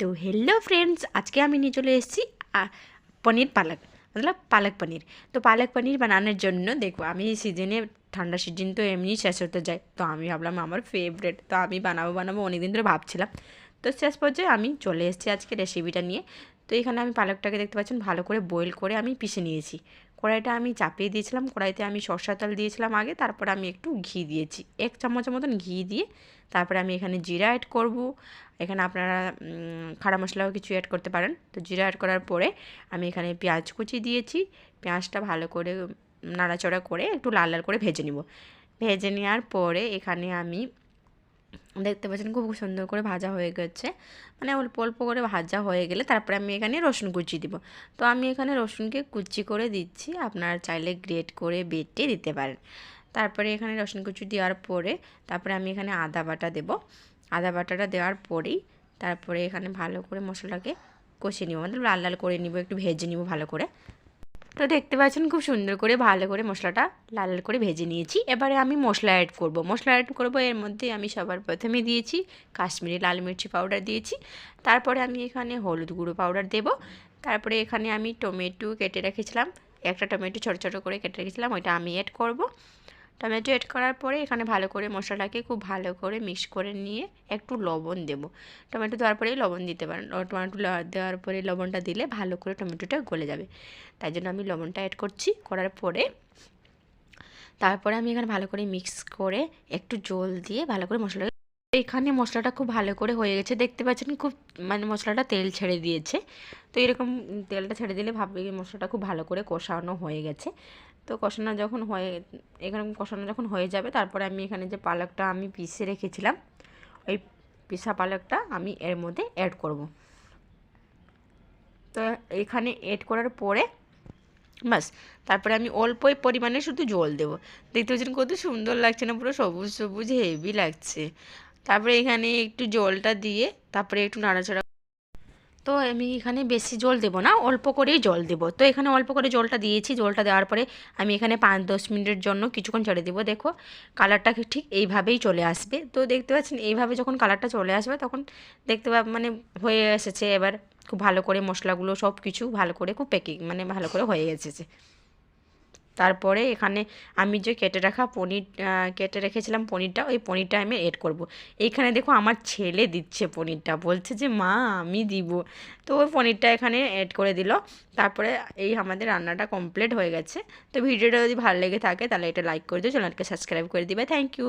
তো hello friends আজকে আমি নিয়ে চলে এসেছি পনির পালক, মতলব পালক পনির। তো পালক পনির বানানোর জন্য, দেখো আমি এই সিজনে ঠান্ডা সিজন তো এমনি শেষ হতে যায়। তো আমি ভাবলাম আমার ফেভারেট তো আমি বানাবো বানাবো, অনেকদিন ধরে ভাবছিলাম। তো শেষ পর্যায়ে আমি চলে এসেছি আজকে রেসিপিটা নিয়ে। তো এখানে আমি পালকটাকে দেখতে পাচ্ছেন, ভালো করে বয়েল করে আমি পিষে নিয়েছি। কড়াইটা আমি চাপিয়ে দিয়েছিলাম, কড়াইতে আমি সর্ষা তেল দিয়েছিলাম আগে, তারপর আমি একটু ঘি দিয়েছি। এক চামচের মতন ঘি দিয়ে তারপরে আমি এখানে জিরা অ্যাড করব। এখানে আপনারা খাড়া মশলাও কিছু অ্যাড করতে পারেন। তো জিরা অ্যাড করার পরে আমি এখানে পেঁয়াজ কুচি দিয়েছি। পেঁয়াজটা ভালো করে নাড়াচড়া করে একটু লাল লাল করে ভেজে নিব। ভেজে নেওয়ার পরে এখানে আমি দেখতে পাচ্ছেন খুব সুন্দর করে ভাজা হয়ে গেছে। মানে অল্প অল্প করে ভাজা হয়ে গেলে তারপরে আমি এখানে রসুন কুচি দিব। তো আমি এখানে রসুনকে কুচি করে দিচ্ছি, আপনারা চাইলে গ্রেট করে বেটে দিতে পারেন। তারপরে এখানে রসুন কুচি দেওয়ার পরে তারপরে আমি এখানে আদা বাটা দেব। আদা বাটাটা দেওয়ার পরেই তারপরে এখানে ভালো করে মশলাটাকে কষিয়ে নিব। মানে লাল লাল করে নিব, একটু ভেজে নিব ভালো করে। তো দেখতে পাচ্ছেন খুব সুন্দর করে, ভালো করে মশলাটা লাল লাল করে ভেজে নিয়েছি। এবারে আমি মশলা অ্যাড করব। মশলা অ্যাড করব, এর মধ্যে আমি সবার প্রথমে দিয়েছি কাশ্মীরি লাল মির্চি পাউডার দিয়েছি। তারপরে আমি এখানে হলুদ গুঁড়ো পাউডার দেব। তারপরে এখানে আমি টমেটো কেটে রেখেছিলাম। একটা টমেটো ছোটো ছোটো করে কেটে রেখেছিলাম, ওইটা আমি অ্যাড করব। টমেটো এড করার পরে এখানে ভালো করে মশলাটাকে খুব ভালো করে মিক্স করে নিয়ে একটু লবণ দেব। টমেটো দেওয়ার পরেই লবণ দিতে পারেন। টমেটো দেওয়ার পরে লবণটা দিলে ভালো করে টমেটোটা গলে যাবে। তাই জন্য আমি লবণটা অ্যাড করছি। করার পরে তারপরে আমি এখানে ভালো করে মিক্স করে একটু জল দিয়ে ভালো করে মশলা এখানে মশলাটা খুব ভালো করে হয়ে গেছে। দেখতে পাচ্ছেন খুব মানে মশলাটা তেল ছেড়ে দিয়েছে। তো এরকম তেলটা ছেড়ে দিলে ভাববে মশলাটা খুব ভালো করে কষানো হয়ে গেছে। তো কষানো যখন হয়ে, এখানে কষানো যখন হয়ে যাবে, তারপরে আমি এখানে যে পালকটা আমি পিষে রেখেছিলাম, ওই পিসা পালকটা আমি এর মধ্যে অ্যাড করব। তো এখানে অ্যাড করার পরে বাস তারপরে আমি অল্পই পরিমাণে শুধু জল দেবো। দেখতে পাচ্ছেন কত সুন্দর লাগছে না, পুরো সবুজ সবুজ হেভি লাগছে। তারপরে এখানে একটু জলটা দিয়ে, তারপরে একটু নাড়াচাড়া তো আমি এখানে বেশি জল দেব না, অল্প করেই জল দেব। তো এখানে অল্প করে জলটা দিয়েছি, জলটা দেওয়ার পরে আমি এখানে পাঁচ দশ মিনিটের জন্য কিছুক্ষণ ছেড়ে দেবো। দেখো কালারটা ঠিক এইভাবেই চলে আসবে। তো দেখতে পাচ্ছেন, এইভাবে যখন কালারটা চলে আসবে তখন দেখতে পা মানে হয়ে এসেছে। এবার খুব ভালো করে মশলাগুলো সব কিছু ভালো করে, খুব প্যাকিং মানে ভালো করে হয়ে এসেছে। তারপরে এখানে আমি যে কেটে রাখা পনির কেটে রেখেছিলাম পনিরটা, ওই পনিরটা আমি এড করব। এইখানে দেখো আমার ছেলে দিচ্ছে পনিরটা, বলছে যে, মা, আমি দিব। তো ওই পনিরটা এখানে এড করে দিল। তারপরে এই আমাদের রান্নাটা কমপ্লিট হয়ে গেছে। তো ভিডিওটা যদি ভালো লেগে থাকে, তাহলে এটা লাইক করে দিও চ্যানেলকে সাবস্ক্রাইব করে দিবে। Thank you